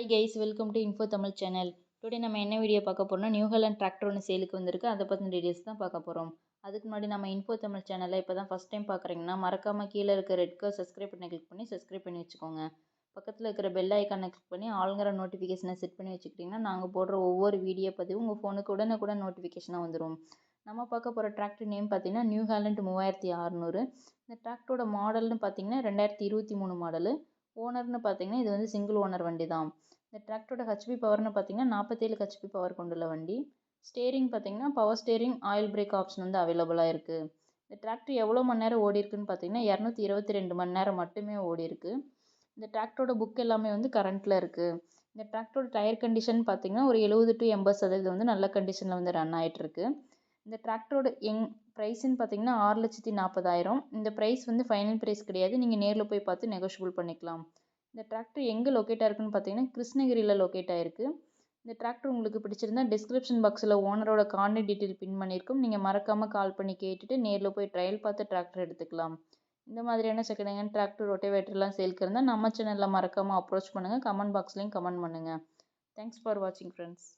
Hi guys welcome to info Tamil channel today நம்ம என்ன video பார்க்க போகிறோம்னா நியூ ஹாலண்ட் டிராக்டர் ஒன்று சேலுக்கு வந்திருக்கு. அதை பற்றின டீட்டெயில்ஸ் தான் பார்க்க போகிறோம் அதுக்கு முன்னாடி நம்ம இன்ஃபோ தமிழ் சேனலை இப்போ தான் ஃபஸ்ட் டைம் பார்க்குறீங்கன்னா மறக்காமல் கீழே இருக்க ரெட் கலர் சப்ஸ்கிரைப் பண்ணி கிளிக் பண்ணி சப்ஸ்கிரைப் பண்ணி வச்சுக்கோங்க. பக்கத்தில் இருக்கிற பெல் ஐக்கானை கிளிக் பண்ணி ஆளுங்கிற நோட்டிஃபிகேஷனை செட் பண்ணி வச்சுக்கிட்டிங்கன்னா நாங்கள் போடுற ஒவ்வொரு வீடியோ பதிவும் உங்கள் ஃபோனுக்கு உடனே கூட நோட்டிஃபிகேஷனாக வந்துடும் நம்ம பார்க்க போகிற டிராக்டர் நேம் பார்த்தீங்கன்னா நியூ ஹாலண்ட் மூவாயிரத்தி அறநூறு. இந்த டிராக்டரோட மாடல்னு பார்த்தீங்கன்னா ரெண்டாயிரத்தி இருபத்தி மூணு மாடலு ஓனர்னு பார்த்தீங்கன்னா இது வந்து சிங்கிள் ஓனர் வண்டி தான் இந்த டிராக்டரோட ஹெச்பி பவர்னு பார்த்தீங்கன்னா நாற்பத்தேழு ஹெச்பி பவர் கொண்டுள்ள வண்டி. ஸ்டேரிங் பார்த்தீங்கன்னா power steering oil brake option வந்து அவைலபிளாக இருக்குது இந்த டிராக்டர் எவ்வளோ மணி நேரம் ஓடி இருக்குன்னு பார்த்தீங்கன்னா இரநூத்தி இருபத்தி ரெண்டு மணி நேரம் மட்டுமே ஓடி இந்த டிராக்டரோட புக் எல்லாமே வந்து கரண்ட்டில் இருக்குது இந்த டிராக்டரோட டயர் கண்டிஷன் பார்த்தீங்கன்னா ஒரு எழுபது டு எண்பது சதவீதம் வந்து நல்ல கண்டிஷனில் வந்து ரன் ஆகிட்ருக்கு இந்த டிராக்டரோட எங் ப்ரைஸ்ன்னு பார்த்தீங்கன்னா ஆறு லட்சத்தி நாற்பதாயிரம் இந்த ப்ரைஸ் வந்து ஃபைனல் ப்ரைஸ் கிடையாது. நீங்கள் நேரில் போய் பார்த்து நெகோஷியபிள் பண்ணிக்கலாம். இந்த டிராக்டர் எங்கே லொக்கேட் ஆயிருக்குன்னு பார்த்தீங்கன்னா கிருஷ்ணகிரியில் லொக்கேட் ஆயிருக்கு. இந்த டிராக்டர் உங்களுக்கு பிடிச்சிருந்தா டிஸ்கிரிப்ஷன் பாக்ஸில் ஓனரோட கான்டாக்ட் டீட்டெயில் பின் பண்ணியிருக்கோம் நீங்கள் மறக்காமல் கால் பண்ணி கேட்டுட்டு நேரில் போய் ட்ரையல் பார்த்து டிராக்டர் எடுத்துக்கலாம். இந்த மாதிரியான செகண்ட் ஹேண்ட் டிராக்டர் ரொட்டேவேட்டர்லாம் சேல்க்கு இருந்தால் நம்ம சேனலில் மறக்காமல் அப்ரோச் பண்ணுங்கள் கமெண்ட் பாக்ஸ்லேயும் கமெண்ட் பண்ணுங்கள் தேங்க்ஸ் ஃபார் வாட்சிங் ஃப்ரெண்ட்ஸ்